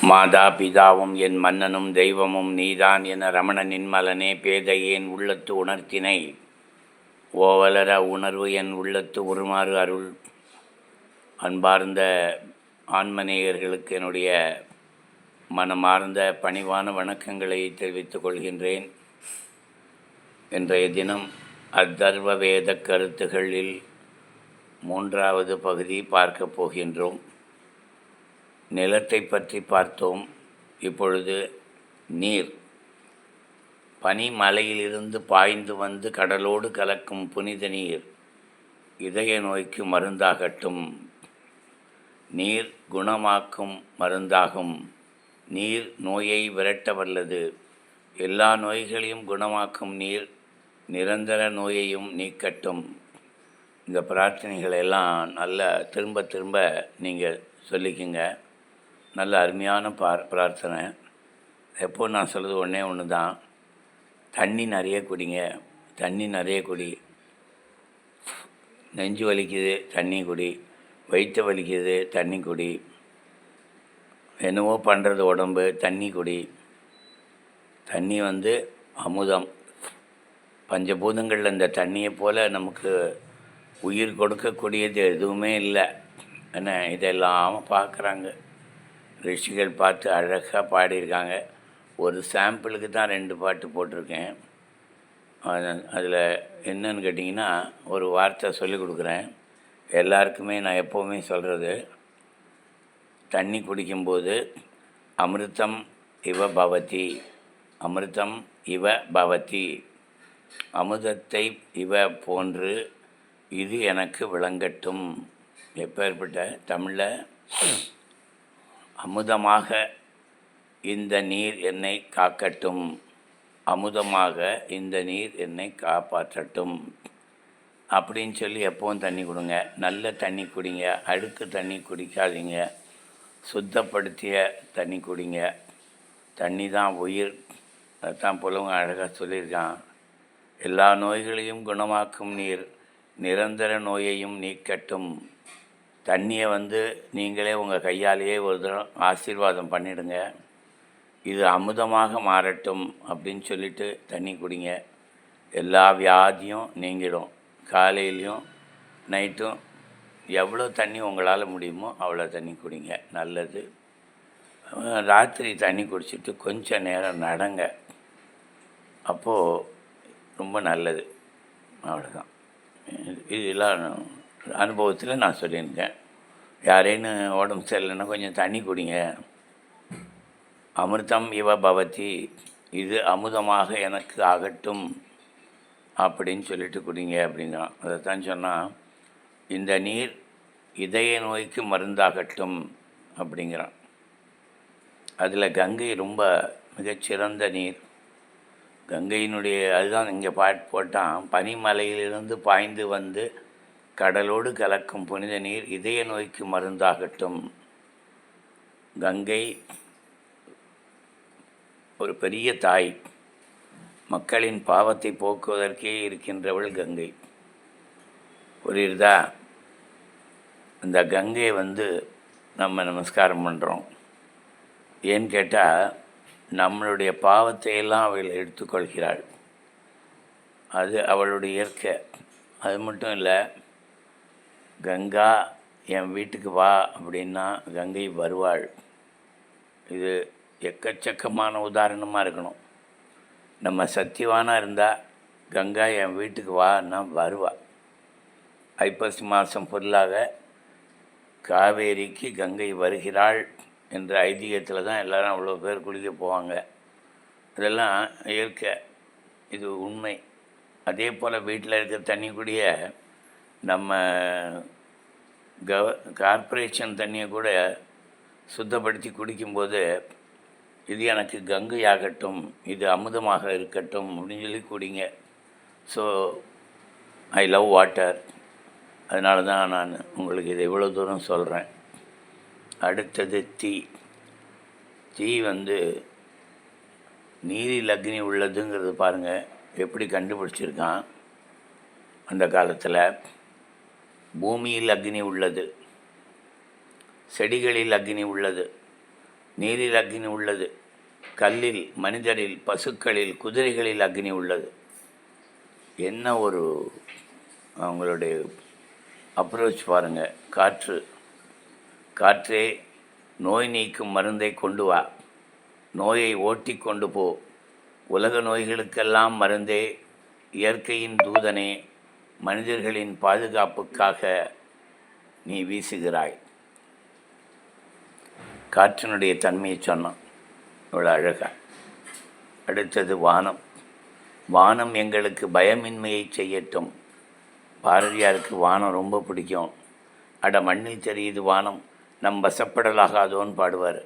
மாதா பிதாவும் என் மன்னனும் தெய்வமும் நீதான் என ரமணனின் மலனே பேதையேன் உள்ளத்து உணர்த்தினை? ஓவலர உணர்வு என் உள்ளத்து உருமாறு அருள். அன்பார்ந்த ஆன்மநேயர்களுக்கு என்னுடைய மனமார்ந்த பணிவான வணக்கங்களை தெரிவித்துக் கொள்கின்றேன். இன்றைய தினம் அத்தர்வ வேத கருத்துகளில் மூன்றாவது பகுதி பார்க்கப் போகின்றோம். நிலத்தை பற்றி பார்த்தோம். இப்பொழுது நீர். பனி மலையிலிருந்து பாய்ந்து வந்து கடலோடு கலக்கும் புனித நீர். இதய நோய்க்கு மருந்தாகட்டும். நீர் குணமாக்கும் மருந்தாகும். நீர் நோயை விரட்ட வல்லது எல்லா நோய்களையும் குணமாக்கும் நீர் நிரந்தர நோயையும் நீக்கட்டும். இந்த பிரார்த்தனைகளை எல்லாம் நல்லா திரும்ப திரும்ப நீங்கள் சொல்லிக்கங்க. நல்ல அருமையான பார் பிரார்த்தனை. எப்போது நான் சொல்கிறது ஒன்றே ஒன்று தான் தண்ணி நிறைய குடிங்க. தண்ணி நிறைய குடி. நெஞ்சு வலிக்குது தண்ணி குடி. வயிற்று வலிக்குது தண்ணி குடி. என்னவோ பண்ணுறது உடம்பு தண்ணி குடி. தண்ணி வந்து அமுதம். பஞ்சபூதங்களில் இந்த தண்ணியை போல் நமக்கு உயிர் கொடுக்கக்கூடியது எதுவுமே இல்லை. என்ன இதெல்லாம் பார்க்குறாங்க. ரிஷிகள் பார்த்து அழகாக பாடியிருக்காங்க. ஒரு சாம்பிளுக்கு தான் ரெண்டு பாட்டு போட்டிருக்கேன். அதில் என்னன்னு கேட்டிங்கன்னா ஒரு வார்த்தை சொல்லிக் கொடுக்குறேன். எல்லாருக்குமே நான் எப்போவுமே சொல்கிறது தண்ணி குடிக்கும்போது அமிர்தம் இவ பவதி அமிர்தம் இவ பவதி அமுதத்தை இவ போன்று இது எனக்கு விளங்கட்டும். எப்பேற்பட்ட தமிழில் அமுதமாக இந்த நீர் என்னை காக்கட்டும். அமுதமாக இந்த நீர் என்னை காப்பாற்றட்டும். அப்படின்னு சொல்லி எப்பவும் தண்ணி கொடுங்க. நல்ல தண்ணி குடிங்க. அழுக்கு தண்ணி குடிக்காதீங்க. சுத்தப்படுத்திய தண்ணி குடிங்க. தண்ணி தான் உயிர். அதான் புலவங்க அழகாக சொல்லியிருக்கான். எல்லா நோய்களையும் குணமாக்கும் நீர். நிரந்தர நோயையும் நீக்கட்டும். தண்ணியை வந்து நீங்களே உங்கள் கையாலேயே ஒரு தரம் ஆசீர்வாதம் பண்ணிடுங்க. இது அமுதமாக மாறட்டும் அப்படின்னு சொல்லிட்டு தண்ணி குடிங்க. எல்லா வியாதியும் நீங்கிடும். காலையிலையும் நைட்டும் எவ்வளோ தண்ணி உங்களால் முடியுமோ அவ்வளோ தண்ணி குடிங்க. நல்லது. ராத்திரி தண்ணி குடிச்சிட்டு கொஞ்சம் நேரம் நடங்க. அப்போது ரொம்ப நல்லது. அவ்வளோதான் இதெல்லாம் அனுபவத்தில் நான் சொல்லியிருக்கேன் யாரேன்னு உடம்பு சரியில்லைன்னா கொஞ்சம் தண்ணி குடிங்க. அமிர்தம் இவ பவதி இது அமுதமாக எனக்கு ஆகட்டும் அப்படின்னு சொல்லிட்டு குடிங்க அப்படிங்கிறான் அதைத்தான் சொன்னால் இந்த நீர் இதய நோய்க்கு மருந்தாகட்டும் அப்படிங்கிறான். அதில் கங்கை ரொம்ப மிகச்சிறந்த நீர். கங்கையினுடைய அதுதான் இங்கே பாட் போட்டான் பனிமலையிலிருந்து பாய்ந்து வந்து கடலோடு கலக்கும் புனித நீர் இதய நோய்க்கு மருந்தாகட்டும். கங்கை ஒரு பெரிய தாய் மக்களின் பாவத்தை போக்குவதற்கே இருக்கின்றவள் கங்கை. புரியுறதா இந்த கங்கையை வந்து நம்ம நமஸ்காரம் பண்ணுறோம் ஏன்னு கேட்டால் நம்மளுடைய பாவத்தை எல்லாம் அவள் எடுத்துக்கொள்கிறாள். அது அவளுடைய இயற்கை. அது மட்டும் இல்லை கங்கா என் வீட்டுக்கு வா அப்படின்னா கங்கை வருவாள். இது எக்கச்சக்கமான உதாரணமாக இருக்கணும். நம்ம சத்தியவானாக இருந்தால் கங்கா என் வீட்டுக்கு வான்னா வருவா. ஐப்பசி மாதம் பொருளாக காவேரிக்கு கங்கை வருகிறாள் என்ற ஐதீகத்தில் தான் எல்லோரும் அவ்வளோ பேர் குளிக்க போவாங்க. இதெல்லாம் இயற்கை. இது உண்மை. அதே போல் வீட்டில் இருக்கிற தண்ணி கூடிய நம்ம கவ கார்ப்பரேஷன் தண்ணியை கூட சுத்தப்படுத்தி குடிக்கும்போது இது எனக்கு கங்கை ஆகட்டும் இது அமுதமாக இருக்கட்டும் அப்படின்னு சொல்லி குடிங்க. ஸோ ஐ லவ் வாட்டர் அதனால தான் நான் உங்களுக்கு இதை இவ்வளோ தூரம் சொல்கிறேன் அடுத்தது தீ தீ வந்து நீரில் அக்னி உள்ளதுங்கிறது பாருங்கள் எப்படி கண்டுபிடிச்சிருக்கான் அந்த காலத்தில். பூமியில் அக்னி உள்ளது. செடிகளில் அக்னி உள்ளது. நீரில் அக்னி உள்ளது. கல்லில் மனிதரில் பசுக்களில் குதிரைகளில் அக்னி உள்ளது. என்ன ஒரு அவங்களுடைய அப்ரோச் பாருங்க. காற்று. காற்றே நோய் நீக்கும் மருந்தை கொண்டு வா. நோயை ஓட்டி கொண்டு போ. உலக நோய்களுக்கெல்லாம் மருந்தே. இயற்கையின் தூதனே. மனிதர்களின் பாதுகாப்புக்காக நீ வீசுகிறாய். காற்றினுடைய தன்மையை சொன்னான். இவ்வளோ அழகா. அடுத்தது வானம். வானம் எங்களுக்கு பயமின்மையை செய்யட்டும். பாரதியாருக்கு வானம் ரொம்ப பிடிக்கும். அட மண்ணில் தெரியுது வானம். நம் வசப்படலாகாதோன்னு பாடுவார்.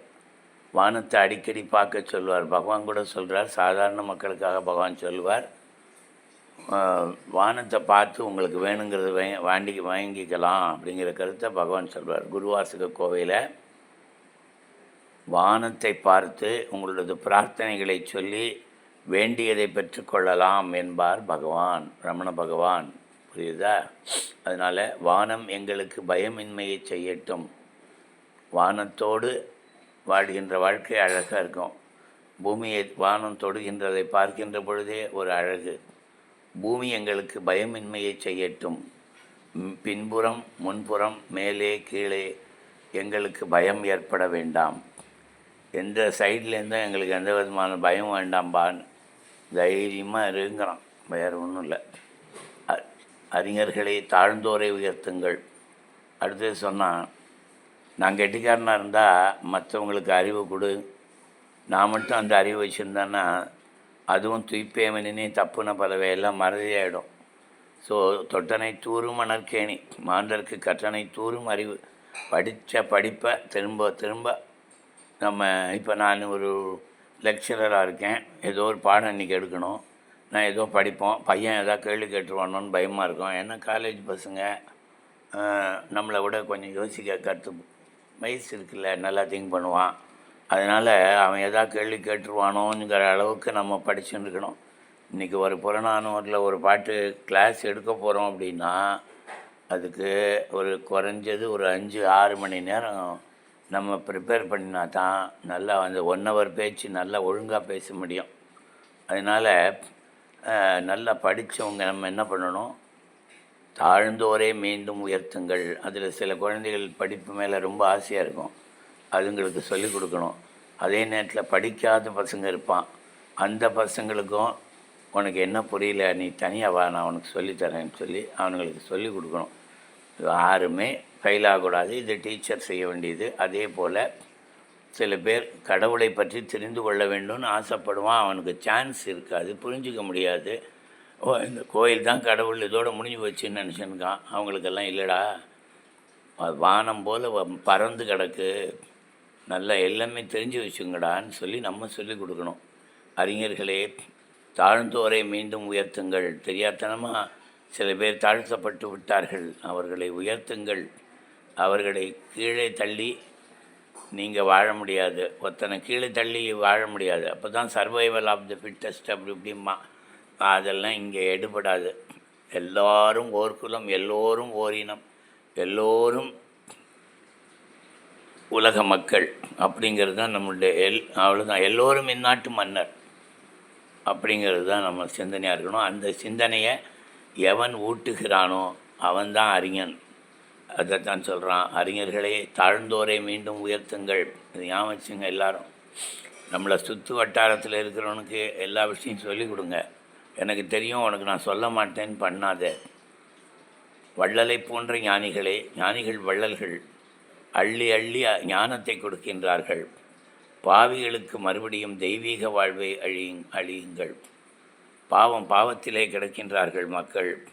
வானத்தை அடிக்கடி பார்க்க சொல்லுவார். பகவான் கூட சொல்கிறார் சாதாரண மக்களுக்காக பகவான் சொல்லுவார். வானத்தை பார்த்து உங்களுக்கு வேணுங்கிறத வே வாண்டி வாங்கிக்கலாம் அப்படிங்கிற கருத்தை பகவான் சொல்வார் குருவாசக கோவையில் வானத்தை பார்த்து உங்களது பிரார்த்தனைகளை சொல்லி வேண்டியதை பெற்றுக்கொள்ளலாம் என்பார் பகவான் ரமண பகவான். புரியுதா? அதனால் வானம் எங்களுக்கு பயமின்மையை செய்யட்டும். வானத்தோடு வாழ்கின்ற வாழ்க்கை அழகாக இருக்கும். பூமியை வானம் தொடுகின்றதை பார்க்கின்ற பொழுதே ஒரு அழகு. பூமி எங்களுக்கு பயமின்மையை செய்யட்டும். பின்புறம் முன்புறம் மேலே கீழே எங்களுக்கு பயம் ஏற்பட வேண்டாம். எந்த சைட்லேருந்தும் எங்களுக்கு எந்த விதமான பயம் வேண்டாம்பான்னு தைரியமாக இருங்கிறான் வேறு ஒன்றும் இல்லை. அறிஞர்களை தாழ்ந்தோரை உயர்த்துங்கள். அடுத்தது சொன்னால் நான் கெட்டிக்காரனாக இருந்தால் மற்றவங்களுக்கு அறிவு கொடு. நான் மட்டும் அந்த அறிவு வச்சுருந்தேன்னா அதுவும் துய்ப்பேமனினே தப்புன பலவையெல்லாம் மறதியாயிடும். ஸோ தொட்டனை தூரும் மணற்கேணி மாந்தருக்கு கற்றனை தூரும் அறிவு. படித்த படிப்பை திரும்ப திரும்ப நம்ம இப்போ நான் ஒரு லெக்சரராக இருக்கேன். ஏதோ ஒரு பாடம் இன்றைக்கி எடுக்கணும். நான் ஏதோ படிப்போம். பையன் ஏதாவது கேள்வி கேட்டுருவானோன்னு பயமாக இருக்கும். ஏன்னா காலேஜ் பசங்க? நம்மளை விட கொஞ்சம் யோசிக்க கற்று வயசு இருக்குல்ல நல்லா திங்க் பண்ணுவான். அதனால் அவன் எதாவது கேள்வி கேட்டுருவானோங்கிற அளவுக்கு நம்ம படிச்சுன்னு இருக்கணும் இன்றைக்கி ஒரு புறநானூரில் ஒரு பாட்டு கிளாஸ் எடுக்க போகிறோம் அப்படின்னா அதுக்கு ஒரு குறைஞ்சது ஒரு அஞ்சு ஆறு மணி நேரம் நம்ம ப்ரிப்பேர் பண்ணினா தான் நல்லா அந்த ஒன் ஹவர் பேச்சு நல்லா ஒழுங்காக பேச முடியும். அதனால் நல்லா படித்தவங்க நம்ம என்ன பண்ணணும்? தாழ்ந்தோரே மீண்டும் உயர்த்துங்கள். அதில் சில குழந்தைகள் படிப்பு மேலே ரொம்ப ஆசையாக இருக்கும். அதுங்களுக்கு சொல்லிக் கொடுக்கணும். அதே நேரத்தில் படிக்காத பசங்க இருப்பான். அந்த பசங்களுக்கும் உனக்கு என்ன புரியல நீ தனியாக வா நான் உனக்கு சொல்லித்தரேன்னு சொல்லி அவனுங்களுக்கு சொல்லிக் கொடுக்கணும். யாருமே ஃபெயில் ஆகக்கூடாது இது டீச்சர் செய்ய வேண்டியது. அதே போல் சில பேர் கடவுளை பற்றி தெரிந்து கொள்ள வேண்டும்னு ஆசைப்படுவான். அவனுக்கு சான்ஸ் இருக்காது. புரிஞ்சிக்க முடியாது. ஓ இந்த கோயில் தான் கடவுள். இதோட முடிஞ்சு போச்சுன்னு நினச்சிருக்கான் அவங்களுக்கெல்லாம் இல்லைடா. வானம் போல் பறந்து கிடக்கு. நல்லா எல்லாமே தெரிஞ்சு வச்சுங்கடான்னு சொல்லி நம்ம சொல்லிக் கொடுக்கணும். அறிஞர்களே தாழ்ந்தோரை மீண்டும் உயர்த்துங்கள். தெரியாத்தனமாக சில பேர் தாழ்த்தப்பட்டு விட்டார்கள். அவர்களை உயர்த்துங்கள். அவர்களை கீழே தள்ளி நீங்கள் வாழ முடியாது. ஒருத்தனை கீழே தள்ளி வாழ முடியாது. அப்போ தான் சர்வைவல் ஆஃப் த ஃபிட்டஸ்ட் அப்படி இப்படிமா அதெல்லாம் இங்கே எடுபடாது. எல்லோரும் ஓர் குலம் எல்லோரும் ஓரினம் எல்லோரும் உலக மக்கள் அப்படிங்கிறது தான் நம்மளுடைய எல் அவ்வளோதான் எல்லோரும் இந்நாட்டு மன்னர் அப்படிங்கிறது தான் நம்ம சிந்தனையாக இருக்கணும். அந்த சிந்தனையை எவன் ஊட்டுகிறானோ அவன்தான் அறிஞன். அதைத்தான் சொல்கிறான் அறிஞர்களே தாழ்ந்தோரை மீண்டும் உயர்த்துங்கள். இது ஏன் வச்சுங்க எல்லாரும்? நம்மளை சுற்று வட்டாரத்தில் இருக்கிறவனுக்கு எல்லா விஷயம் சொல்லிக் கொடுங்க. எனக்கு தெரியும் உனக்கு நான் சொல்ல மாட்டேன்னு பண்ணாத. வள்ளலை போன்ற ஞானிகளே ஞானிகள் வள்ளல்கள். அள்ளி அள்ளி ஞானத்தை கொடுக்கின்றார்கள். பாவிகளுக்கு மறுபடியும் தெய்வீக வாழ்வை அழி அழியுங்கள். பாவம் பாவத்திலே கிடக்கின்றார்கள் மக்கள்.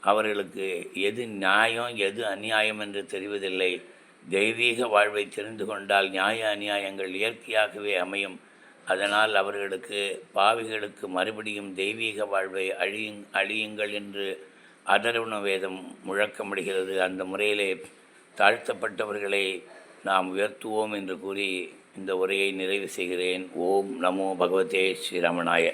அவர்களுக்கு எது நியாயம் எது அநியாயம் என்று தெரிவதில்லை. தெய்வீக வாழ்வை தெரிந்து கொண்டால் நியாய அநியாயங்கள் இயற்கையாகவே அமையும். அதனால் அவர்களுக்கு பாவிகளுக்கு மறுபடியும் தெய்வீக வாழ்வை அழியுங் அழியுங்கள் என்று அதர்வண வேதம் முழக்கமிடுகிறது. அந்த முறையிலே தாழ்த்தப்பட்டவர்களை நாம் உயர்த்துவோம் என்று கூறி இந்த உரையை நிறைவு செய்கிறேன். ஓம் நமோ பகவதே ஸ்ரீரமணாய